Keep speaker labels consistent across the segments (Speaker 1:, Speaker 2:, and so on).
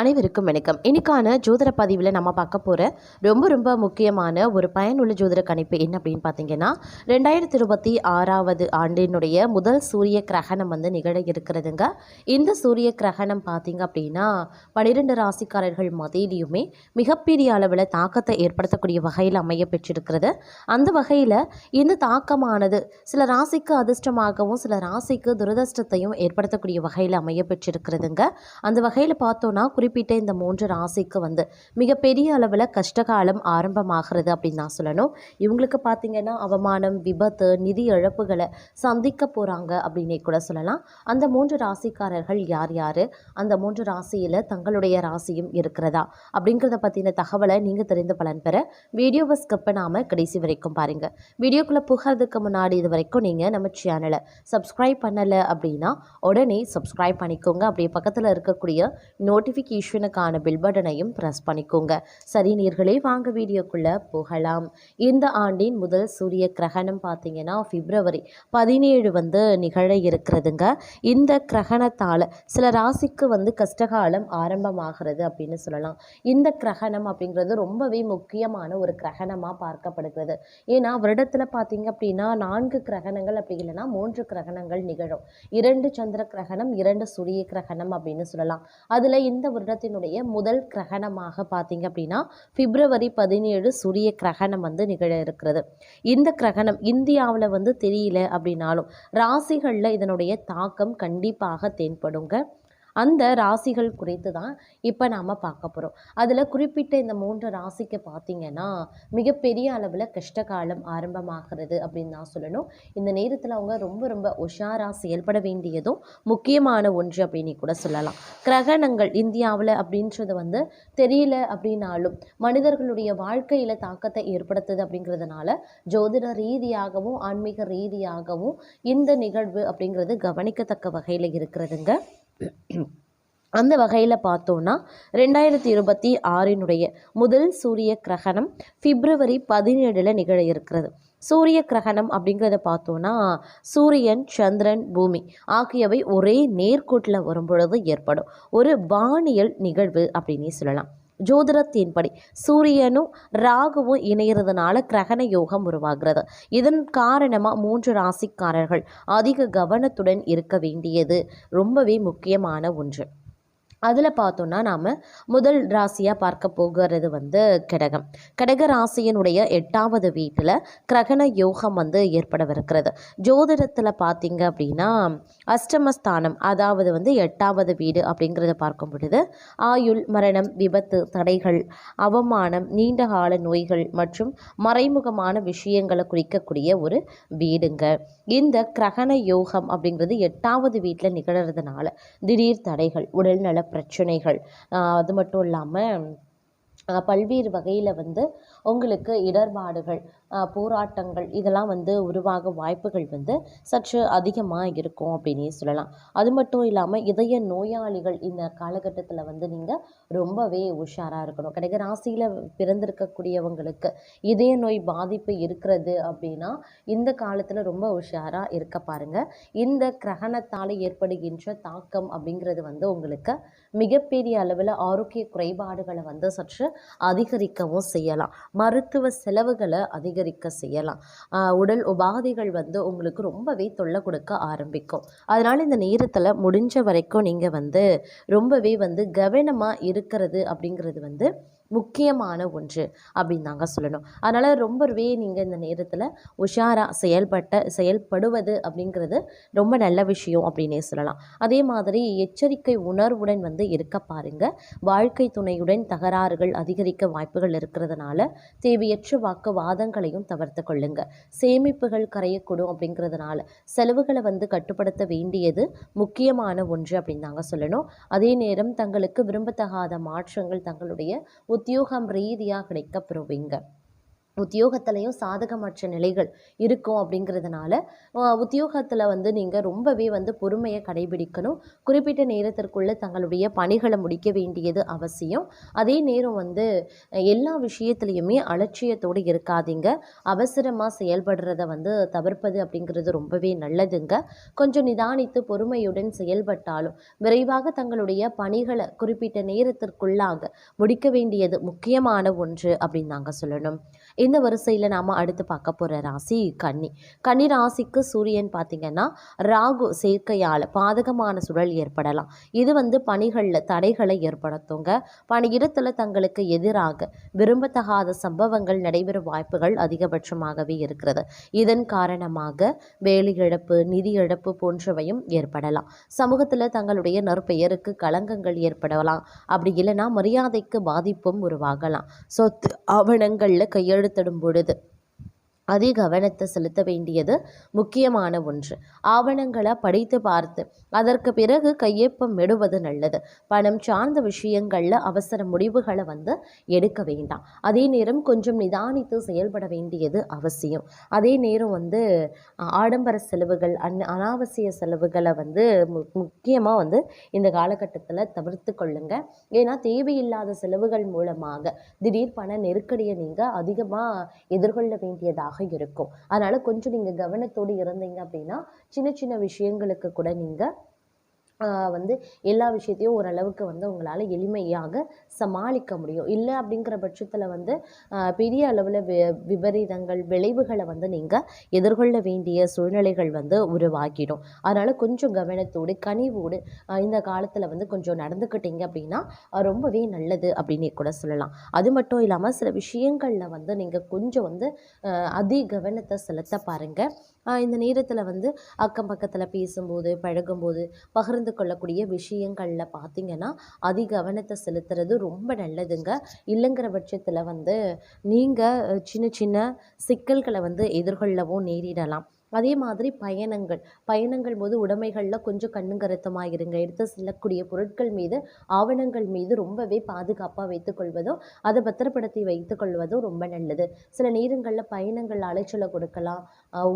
Speaker 1: அனைவருக்கும் வணக்கம். இன்னைக்கான ஜோதிட பதிவில் நம்ம பார்க்க போகிற ரொம்ப ரொம்ப முக்கியமான ஒரு பயனுள்ள ஜோதிட கணிப்பு என்ன அப்படின்னு பார்த்தீங்கன்னா ரெண்டாயிரத்தி இருபத்தி ஆறாவது ஆண்டினுடைய முதல் சூரிய கிரகணம் வந்து நிகழ இருக்கிறதுங்க. இந்த சூரிய கிரகணம் பார்த்தீங்க அப்படின்னா பன்னிரெண்டு ராசிக்காரர்கள் மத்தியிலையுமே மிகப்பெரிய அளவில் தாக்கத்தை ஏற்படுத்தக்கூடிய வகையில் அமைய பெற்றிருக்கிறது. அந்த வகையில் இந்த தாக்கமானது சில ராசிக்கு அதிர்ஷ்டமாகவும் சில ராசிக்கு துரதிர்ஷ்டத்தையும் ஏற்படுத்தக்கூடிய வகையில் அமைய பெற்றிருக்கிறதுங்க. அந்த வகையில் பார்த்தோன்னா குறிப்பிட்ட இந்த மூன்று ராசிக்கு வந்து மிகப்பெரிய அளவில் கஷ்டகாலம் ஆரம்பமாகிறது அப்படின்னு நான் சொல்லணும். இவங்களுக்கு பார்த்தீங்கன்னா அவமானம் விபத்து நிதி இழப்புகளை சந்திக்க போகிறாங்க அப்படின்னே கூட சொல்லலாம். அந்த மூன்று ராசிக்காரர்கள் யார் யார்? அந்த மூன்று ராசியில் தங்களுடைய ராசியும் இருக்கிறதா? அப்படிங்கிறத பற்றின தகவலை நீங்கள் தெரிந்து பலன் பெற வீடியோவை ஸ்கிப் பண்ணாமல் கடைசி வரைக்கும் பாருங்கள் வீடியோக்குள்ளே புகிறதுக்கு முன்னாடி இது வரைக்கும் நீங்கள் நம்ம சேனலை சப்ஸ்கிரைப் பண்ணலை அப்படின்னா உடனே சப்ஸ்கிரைப் பண்ணிக்கோங்க. அப்படியே பக்கத்தில் இருக்கக்கூடிய நோட்டிஃபிகேஷன் நோட்டிஃபிகேஷனுக்கான பில் பட்டனையும் ப்ரெஸ் பண்ணிக்கோங்க. சரி நீர்களே வாங்க வீடியோக்குள்ளே போகலாம். இந்த ஆண்டின் முதல் சூரிய கிரகணம் பார்த்தீங்கன்னா பிப்ரவரி பதினேழு வந்து நிகழ இருக்கிறதுங்க. இந்த கிரகணத்தால் சில ராசிக்கு வந்து கஷ்டகாலம் ஆரம்பமாகிறது அப்படின்னு சொல்லலாம். இந்த கிரகணம் அப்படிங்கிறது ரொம்பவே முக்கியமான ஒரு கிரகணமாக பார்க்கப்படுகிறது. ஏன்னா வருடத்தில் பார்த்தீங்க அப்படின்னா நான்கு கிரகணங்கள் அப்படி இல்லைன்னா மூன்று கிரகணங்கள் நிகழும். இரண்டு சந்திர கிரகணம் இரண்டு சூரிய கிரகணம் அப்படின்னு சொல்லலாம். அதில் இந்த வருடத்தினுடைய முதல் கிரகணமாக பார்த்தீங்க அப்படின்னா பிப்ரவரி பதினேழு சூரிய கிரகணம் வந்து நிகழ இருக்கிறது. இந்த கிரகணம் இந்தியாவில் வந்து தெரியல அப்படின்னாலும் ராசிகளில் இதனுடைய தாக்கம் கண்டிப்பாக தென்படுங்க. அந்த ராசிகள் குறித்து தான் இப்போ நாம் பார்க்க போகிறோம் அதில் குறிப்பிட்ட இந்த மூன்று ராசிக்கு பார்த்தீங்கன்னா மிகப்பெரிய அளவில் கஷ்டகாலம் ஆரம்பமாகிறது அப்படின்னு தான் சொல்லணும். இந்த நேரத்தில் அவங்க ரொம்ப ரொம்ப உஷாராக செயல்பட வேண்டியதும் முக்கியமான ஒன்று அப்படின்னு கூட சொல்லலாம். கிரகணங்கள் இந்தியாவில் அப்படின்றது வந்து தெரியல அப்படின்னாலும் மனிதர்களுடைய வாழ்க்கையில் தாக்கத்தை ஏற்படுத்துது அப்படிங்கிறதுனால ஜோதிட ரீதியாகவும் ஆன்மீக ரீதியாகவும் இந்த நிகழ்வு அப்படிங்கிறது கவனிக்கத்தக்க வகையில் இருக்கிறதுங்க. அந்த வகையில் பார்த்தோன்னா ரெண்டாயிரத்தி இருபத்தி ஆறினுடைய முதல் சூரிய கிரகணம் பிப்ரவரி பதினேழில் நிகழ இருக்கிறது. சூரிய கிரகணம் அப்படிங்கிறத பார்த்தோன்னா சூரியன் சந்திரன் பூமி ஆகியவை ஒரே நேர்கோட்டில் வரும்பொழுது ஏற்படும். ஒரு வானியல் நிகழ்வு அப்படின்னே சொல்லலாம். ஜோதிடத்தின்படி சூரியனும் ராகுவும் இணைகிறதுனால கிரகண யோகம் உருவாகிறது. இதன் காரணமாக மூன்று ராசிக்காரர்கள் அதிக கவனத்துடன் இருக்க வேண்டியது ரொம்பவே முக்கியமான ஒன்று. அதில் பார்த்தோன்னா நாம் முதல் ராசியாக பார்க்க போகிறது வந்து கடகம். கடக ராசியினுடைய எட்டாவது வீட்டில் கிரகண யோகம் வந்து ஏற்படவிருக்கிறது. ஜோதிடத்தில் பார்த்தீங்க அப்படின்னா அஷ்டமஸ்தானம் அதாவது வந்து எட்டாவது வீடு அப்படிங்கிறத பார்க்கும் பொழுது ஆயுள் மரணம் விபத்து தடைகள் அவமானம் நீண்டகால நோய்கள் மற்றும் மறைமுகமான விஷயங்களை குறிக்கக்கூடிய ஒரு வீடுங்க. இந்த கிரகண யோகம் அப்படிங்கிறது எட்டாவது வீட்டில் நிகழறதுனால திடீர் தடைகள் உடல்நல பிரச்சனைகள். அது மட்டும் இல்லாமல் பல்வேறு வகையில் வந்து உங்களுக்கு இடர்பாடுகள் போராட்டங்கள் இதெல்லாம் வந்து உருவாக வாய்ப்புகள் வந்து சற்று அதிகமாக இருக்கும் அப்படின்னே சொல்லலாம். அது மட்டும் இல்லாமல் இதய நோயாளிகள் இந்த காலகட்டத்தில் வந்து நீங்கள் ரொம்பவே உஷாராக இருக்கணும். கிடைக்க ராசியில் பிறந்திருக்கக்கூடியவங்களுக்கு இதய நோய் பாதிப்பு இருக்கிறது அப்படின்னா இந்த காலத்தில் ரொம்ப உஷாராக இருக்க பாருங்கள் இந்த கிரகணத்தால் ஏற்படுகின்ற தாக்கம் அப்படிங்கிறது வந்து உங்களுக்கு மிகப்பெரிய அளவில் ஆரோக்கிய குறைபாடுகளை வந்து சற்று அதிகரிக்கவும் செய்யலாம். மருத்துவ செலவுகளை அதிகரிக்க செய்யலாம். உடல் உபாதைகள் வந்து உங்களுக்கு ரொம்பவே தொல்லை கொடுக்க ஆரம்பிக்கும். அதனால் இந்த நேரத்தில் முடிஞ்ச வரைக்கும் நீங்கள் வந்து ரொம்பவே வந்து கவனமாக இருக்கிறது அப்படிங்கிறது வந்து முக்கியமான ஒன்று அப்படின்னு தாங்க சொல்லணும். அதனால் ரொம்பவே நீங்கள் இந்த நேரத்தில் உஷாராக செயல்பட்ட செயல்படுவது அப்படிங்கிறது ரொம்ப நல்ல விஷயம் அப்படின்னே சொல்லலாம். அதே மாதிரி எச்சரிக்கை உணர்வுடன் வந்து இருக்க பாருங்கள் வாழ்க்கை துணையுடன் தகராறுகள் அதிகரிக்க வாய்ப்புகள் இருக்கிறதுனால தேவையற்ற வாக்குவாதங்களையும் தவிர்த்து கொள்ளுங்க. சேமிப்புகள் கரையக்கூடும் அப்படிங்கிறதுனால செலவுகளை வந்து கட்டுப்படுத்த வேண்டியது முக்கியமான ஒன்று அப்படின்னு தாங்க சொல்லணும். அதே நேரம் தங்களுக்கு விரும்பத்தகாத மாற்றங்கள் தங்களுடைய உத்தியோகம் ரீதியாக கிடைக்கப்பெறுவீங்க உத்தியோகத்திலையும் சாதகமற்ற நிலைகள் இருக்கும் அப்படிங்கிறதுனால உத்தியோகத்தில் வந்து நீங்கள் ரொம்பவே வந்து பொறுமையை கடைபிடிக்கணும். குறிப்பிட்ட நேரத்திற்குள்ளே தங்களுடைய பணிகளை முடிக்க வேண்டியது அவசியம். அதே நேரம் வந்து எல்லா விஷயத்துலையுமே அலட்சியத்தோடு இருக்காதீங்க. அவசரமாக செயல்படுறத வந்து தவிர்ப்பது அப்படிங்கிறது ரொம்பவே நல்லதுங்க. கொஞ்சம் நிதானித்து பொறுமையுடன் செயல்பட்டாலும் விரைவாக தங்களுடைய பணிகளை குறிப்பிட்ட நேரத்திற்குள்ளாக முடிக்க வேண்டியது முக்கியமான ஒன்று அப்படின்னு நாங்கள் சொல்லணும். இந்த வரிசையில் நாம் அடுத்து பார்க்க போகிற ராசி கன்னி. கன்னி ராசிக்கு சூரியன் பார்த்திங்கன்னா ராகு சேர்க்கையால் பாதகமான சூழல் ஏற்படலாம். இது வந்து பணிகளில் தடைகளை ஏற்படுத்துங்க. பணியிடத்தில் தங்களுக்கு எதிராக விரும்பத்தகாத சம்பவங்கள் நடைபெறும் வாய்ப்புகள் அதிகபட்சமாகவே இருக்கிறது. இதன் காரணமாக வேலை இழப்பு நிதி இழப்பு போன்றவையும் ஏற்படலாம். சமூகத்தில் தங்களுடைய நற்பெயருக்கு களங்கங்கள் ஏற்படலாம். அப்படி இல்லைன்னா மரியாதைக்கு பாதிப்பும் உருவாகலாம். சொத்து ஆவணங்களில் கையெழுத்திடும் பொழுது அதிக கவனத்தை செலுத்த வேண்டியது முக்கியமான ஒன்று. ஆவணங்களை படித்து பார்த்து அதற்கு பிறகு கையொப்பம் விடுவது நல்லது. பணம் சார்ந்த விஷயங்களில் அவசர முடிவுகளை வந்து எடுக்க வேண்டாம். அதே நேரம் கொஞ்சம் நிதானித்து செயல்பட வேண்டியது அவசியம். அதே நேரம் வந்து ஆடம்பர செலவுகள் அன் அனாவசிய செலவுகளை வந்து மு முக்கியமாக வந்து இந்த காலகட்டத்தில் தவிர்த்து கொள்ளுங்க. ஏன்னா தேவையில்லாத செலவுகள் மூலமாக திடீர் பண நெருக்கடியை நீங்கள் அதிகமாக எதிர்கொள்ள வேண்டியதாக இருக்கும். அதனால் கொஞ்சம் நீங்கள் கவனத்தோடு இருந்தீங்க அப்படின்னா சின்ன சின்ன விஷயங்களுக்கு கூட நீங்கள் வந்து எல்லா விஷயத்தையும் ஓரளவுக்கு வந்து உங்களால் எளிமையாக சமாளிக்க முடியும். இல்லை அப்படிங்கிற பட்சத்தில் வந்து பெரிய அளவில் வி விபரீதங்கள் விளைவுகளை வந்து நீங்கள் எதிர்கொள்ள வேண்டிய சூழ்நிலைகள் வந்து உருவாகிடும். அதனால் கொஞ்சம் கவனத்தோடு கனிவோடு இந்த காலத்தில் வந்து கொஞ்சம் நடந்துக்கிட்டீங்க அப்படின்னா ரொம்பவே நல்லது அப்படின்னு கூட சொல்லலாம். அது மட்டும் இல்லாமல் சில விஷயங்களில் வந்து நீங்கள் கொஞ்சம் வந்து அதி கவனத்தை செலுத்த பாருங்கள் இந்த நேரத்தில் வந்து அக்கம் பக்கத்தில் பேசும்போது பழகும்போது பகிர்ந்து கொள்ளக்கூடிய விஷயங்களில் பார்த்தீங்கன்னா அதி கவனத்தை செலுத்துறது ரொம்ப நல்லதுங்க. இல்லைங்கிற பட்சத்தில் வந்து நீங்கள் சின்ன சின்ன சிக்கல்களை வந்து எதிர்கொள்ளவும் நேரிடலாம். அதே மாதிரி பயணங்கள். பயணங்கள் போது உடைமைகளில் கொஞ்சம் கண்ணுங்கருத்தமாக இருங்க. எடுத்து செல்லக்கூடிய பொருட்கள் மீது ஆவணங்கள் மீது ரொம்பவே பாதுகாப்பாக வைத்துக்கொள்வதும் அதை பத்திரப்படுத்தி வைத்துக்கொள்வதும் ரொம்ப நல்லது. சில நேரங்களில் பயணங்கள் அலைச்சலை கொடுக்கலாம்.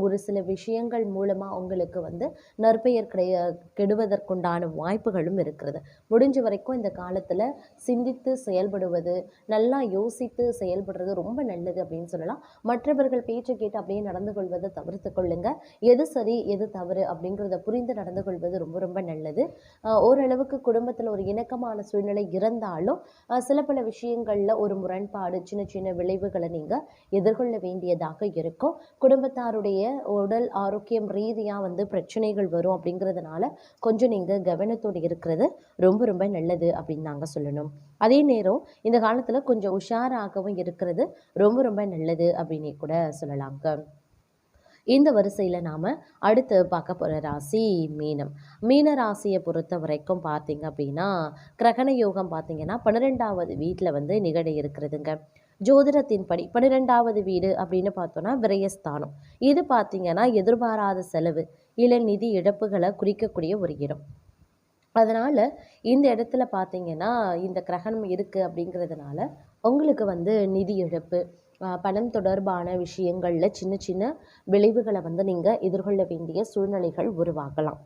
Speaker 1: ஒரு சில விஷயங்கள் மூலமாக உங்களுக்கு வந்து நற்பெயர் கிடைய கெடுவதற்குண்டான வாய்ப்புகளும் இருக்கிறது. முடிஞ்ச வரைக்கும் இந்த காலத்தில் சிந்தித்து செயல்படுவது நல்லா யோசித்து செயல்படுறது ரொம்ப நல்லது அப்படின்னு சொல்லலாம். மற்றவர்கள் பேச்சை கேட்டு அப்படியே நடந்து கொள்வதை தவிர்த்து கொள்ளுங்க எது சரி எது தவறு அப்படிங்கிறத புரிந்து நடந்து கொள்வது ரொம்ப ரொம்ப நல்லது. ஆஹ் ஓரளவுக்கு குடும்பத்தில் ஒரு இணக்கமான சூழ்நிலை இருந்தாலும் சில பல விஷயங்களில் ஒரு முரண்பாடு சின்ன சின்ன விளைவுகளை நீங்கள் எதிர்கொள்ள வேண்டியதாக இருக்கும். குடும்பத்தாருடைய உடல் ஆரோக்கியம் ரீதியாக வந்து பிரச்சனைகள் வரும் அப்படிங்கிறதுனால கொஞ்சம் நீங்கள் கவனத்தோடு இருக்கிறது ரொம்ப ரொம்ப நல்லது அப்படின்னு நாங்கள் சொல்லணும். அதே நேரம் இந்த காலத்தில் கொஞ்சம் உஷாராகவும் இருக்கிறது ரொம்ப ரொம்ப நல்லது அப்படின்னு கூட சொல்லலாங்க. இந்த வரிசையில் நாம் அடுத்து பார்க்க போகிற ராசி மீனம். மீன ராசியை பொறுத்த வரைக்கும் பார்த்தீங்க அப்படின்னா கிரகண யோகம் பார்த்தீங்கன்னா பன்னிரெண்டாவது வீட்டில் வந்து நிகழ இருக்கிறதுங்க. ஜோதிடத்தின்படி பன்னிரெண்டாவது வீடு அப்படின்னு பார்த்தோன்னா விரயஸ்தானம். இது பார்த்தீங்கன்னா எதிர்பாராத செலவு இல்லை நிதி இழப்புகளை குறிக்கக்கூடிய ஒரு இடம். அதனால் இந்த இடத்துல பார்த்தீங்கன்னா இந்த கிரகணம் இருக்குது அப்படிங்கிறதுனால உங்களுக்கு வந்து நிதி இழப்பு பணம் தொடர்பான விஷயங்களில் சின்ன சின்ன விளைவுகளை வந்து நீங்கள் எதிர்கொள்ள வேண்டிய சூழ்நிலைகள் உருவாகலாம்.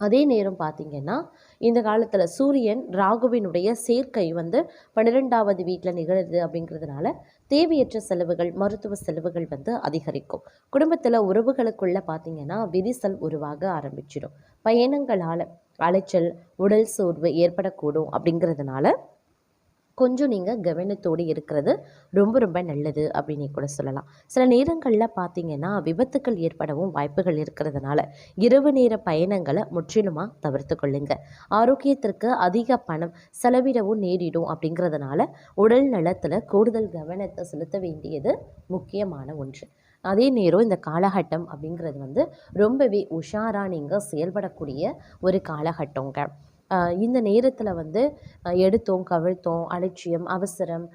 Speaker 1: அதே நேரம் பார்த்தீங்கன்னா இந்த காலத்தில் சூரியன் ராகுவினுடைய சேர்க்கை வந்து பன்னிரெண்டாவது வீட்டில் நிகழுது அப்படிங்கிறதுனால தேவையற்ற செலவுகள் மருத்துவ செலவுகள் வந்து அதிகரிக்கும். குடும்பத்தில் உறவுகளுக்குள்ளே பார்த்தீங்கன்னா விரிசல் உருவாக ஆரம்பிச்சிடும். பயணங்களால் அலைச்சல் உடல் சோர்வு ஏற்படக்கூடும் அப்படிங்கிறதுனால கொஞ்சம் நீங்கள் கவனத்தோடு இருக்கிறது ரொம்ப ரொம்ப நல்லது அப்படின்னு கூட சொல்லலாம். சில நேரங்களில் பார்த்தீங்கன்னா விபத்துக்கள் ஏற்படவும் வாய்ப்புகள் இருக்கிறதுனால இரவு நேர பயணங்களை முற்றிலுமாக தவிர்த்து கொள்ளுங்க. ஆரோக்கியத்திற்கு அதிக பணம் செலவிடவும் நேரிடும் அப்படிங்கிறதுனால உடல் நலத்தில் கூடுதல் கவனத்தை செலுத்த வேண்டியது முக்கியமான ஒன்று. அதே நேரம் இந்த காலகட்டம் அப்படிங்கிறது வந்து ரொம்பவே உஷாராக நீங்கள் செயல்படக்கூடிய ஒரு காலகட்டங்க. இந்த நேரத்தில் வந்து எடுத்தோம் கவிழ்த்தோம் அலட்சியம் அவசரம்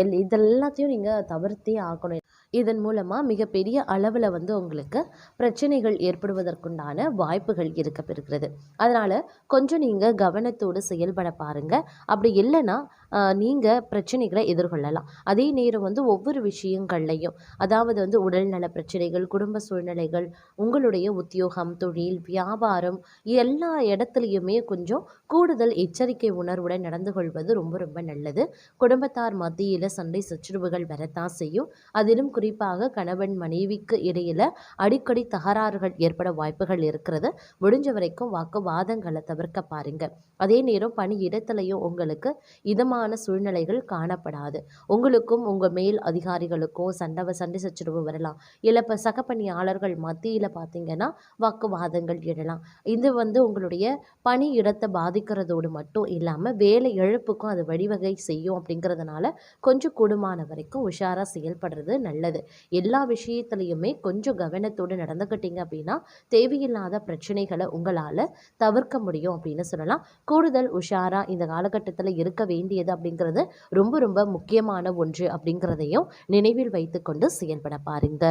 Speaker 1: எல் இதெல்லாத்தையும் நீங்கள் தவிர்த்தே ஆகணும். இதன் மூலமாக மிகப்பெரிய அளவில் வந்து உங்களுக்கு பிரச்சனைகள் ஏற்படுவதற்குண்டான வாய்ப்புகள் இருக்க பெறுகிறது. அதனால் கொஞ்சம் நீங்கள் கவனத்தோடு செயல்பட பாருங்கள் அப்படி இல்லைன்னா நீங்கள் பிரச்சனைகளை எதிர்கொள்ளலாம். அதே நேரம் வந்து ஒவ்வொரு விஷயங்கள்லையும் அதாவது வந்து உடல்நல பிரச்சனைகள் குடும்ப சூழ்நிலைகள் உங்களுடைய உத்தியோகம் தொழில் வியாபாரம் எல்லா இடத்துலையுமே கொஞ்சம் கூடுதல் எச்சரிக்கை உணர்வுடன் நடந்து கொள்வது ரொம்ப ரொம்ப நல்லது. குடும்பத்தார் மத்தியில் சண்டை சச்சரவுகள் வரத்தான் செய்யும். அதிலும் குறிப்பாக கணவன் மனைவிக்கு இடையில் அடிக்கடி தகராறுகள் ஏற்பட வாய்ப்புகள் இருக்கிறது. முடிஞ்ச வரைக்கும் வாக்குவாதங்களை தவிர்க்க பாருங்கள் அதே நேரம் பணி இடத்துலையும் உங்களுக்கு இதமான சூழ்நிலைகள் காணப்படாது. உங்களுக்கும் உங்கள் மேல் அதிகாரிகளுக்கும் சண்டை சண்டை சச்சரவு வரலாம். இல்லை இப்போ சகப்பணியாளர்கள் மத்தியில் பார்த்தீங்கன்னா வாக்குவாதங்கள் எழலாம். இது வந்து உங்களுடைய பணி இடத்தை பாதிக்கிறதோடு மட்டும் இல்லாமல் வேலை இழப்புக்கும் அது வழிவகை செய்யும் அப்படிங்கிறதுனால கொஞ்சம் கூடுமான வரைக்கும் உஷாராக செயல்படுறது நல்லது. எல்லா விஷயத்துலையுமே கொஞ்சம் கவனத்தோடு நடந்துக்கிட்டீங்க அப்படின்னா தேவையில்லாத பிரச்சனைகளை உங்களால் தவிர்க்க முடியும் அப்படின்னு சொல்லலாம். கூடுதல் உஷாராக இந்த காலகட்டத்தில் இருக்க வேண்டியது அப்படிங்கிறது ரொம்ப ரொம்ப முக்கியமான ஒன்று அப்படிங்கிறதையும் நினைவில் வைத்துக்கொண்டு செயல்பட பாருங்க.